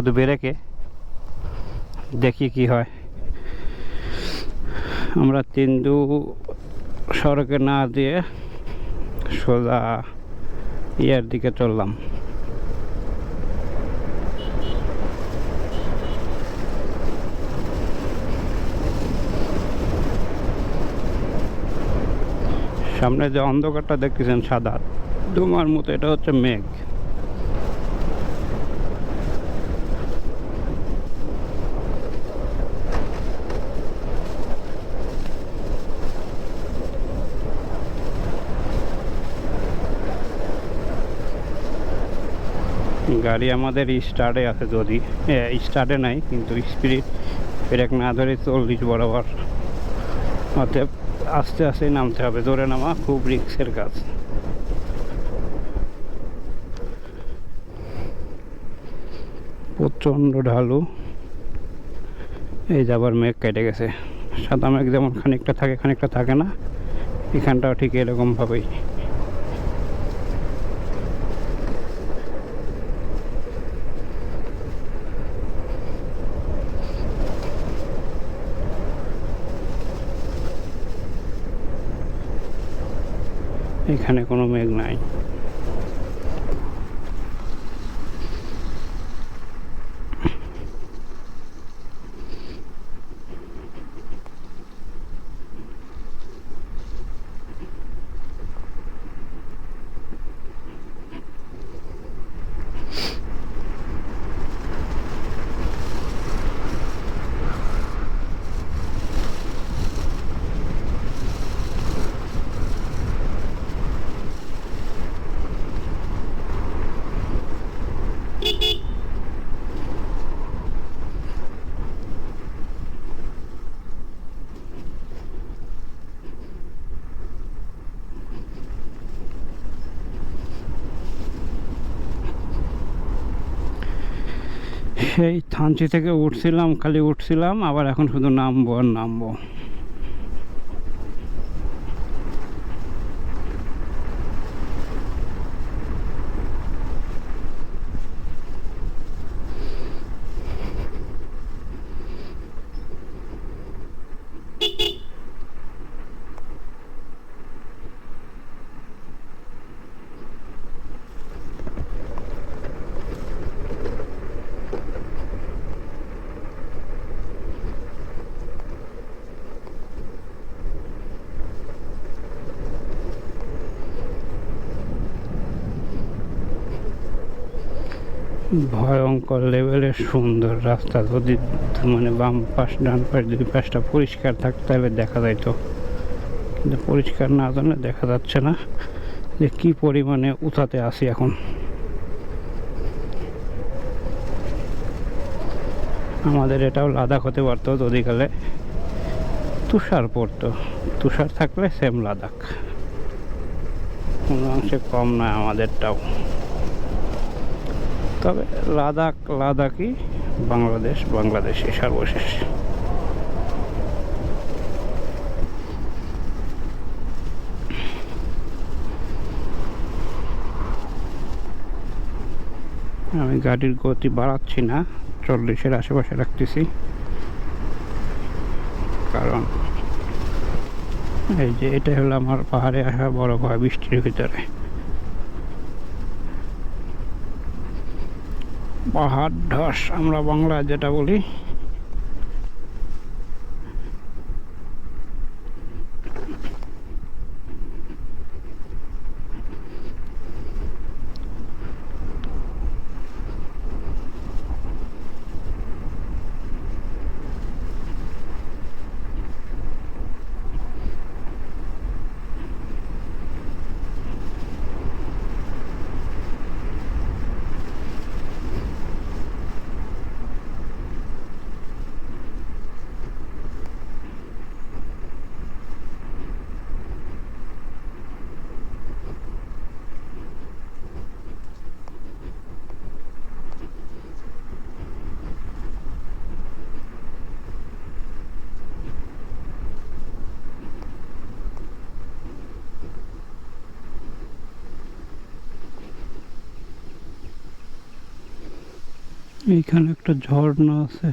শুধু বেরেকে দেখি কি হয়। আমরা তিন্দু সড়কে না দিয়ে সোজা ইয়ার দিকে চললাম। সামনে যে অন্ধকারটা দেখতেছেন সাদা, ধুমার মতো, এটা হচ্ছে মেঘ। গাড়ি আমাদের স্টার্টে আছে যদি। স্টার্টে নাই, কিন্তু স্পিরিট ব্রেক না ধরে চল্লিশ বরাবর। অতএব আস্তে আস্তে নামতে হবে, জোরে নামা খুব রিক্সের কাজ। প্রচণ্ড ঢালু। এই যে আবার মেঘ কেটে গেছে। সাদা মেঘ যেমন খানিকটা থাকে খানিকটা থাকে না, এখানটাও ঠিক এরকমভাবেই। এখানে কোনো মেঘ নাই। সেই থানচি থেকে উঠছিলাম খালি উঠছিলাম আবার এখন শুধু নামবো আর নামবো। ভয়ঙ্কর লেভেলের সুন্দর রাস্তা। যদি মানে বাম পাশ, ডান পাশ, দুই পাশটা পরিষ্কার থাকতো, তাহলে দেখা যাইতো। কিন্তু পরিষ্কার না জানে দেখা যাচ্ছে না যে কি পরিমাণে উঠাতে আসি এখন। আমাদের এটাও লাদাখ হতে পারতো যদি কালে তুষার পড়তো। তুষার থাকলে সেম লাদাখ। কোনো অংশে কম নয় আমাদেরটাও। তবে লাদাখ, লাদাখই বাংলাদেশ, বাংলাদেশই সর্বশেষ। আমি গাড়ির গতি বাড়াচ্ছি না, চল্লিশের আশেপাশে রাখতেছি। কারণ এই যে এটা হলো আমার পাহাড়ে আসা বড় ভয় বৃষ্টির ভিতরে। পাহাড় ধস আমরা বাংলায় যেটা বলি এইখানে একটা ঝর্ণা আছে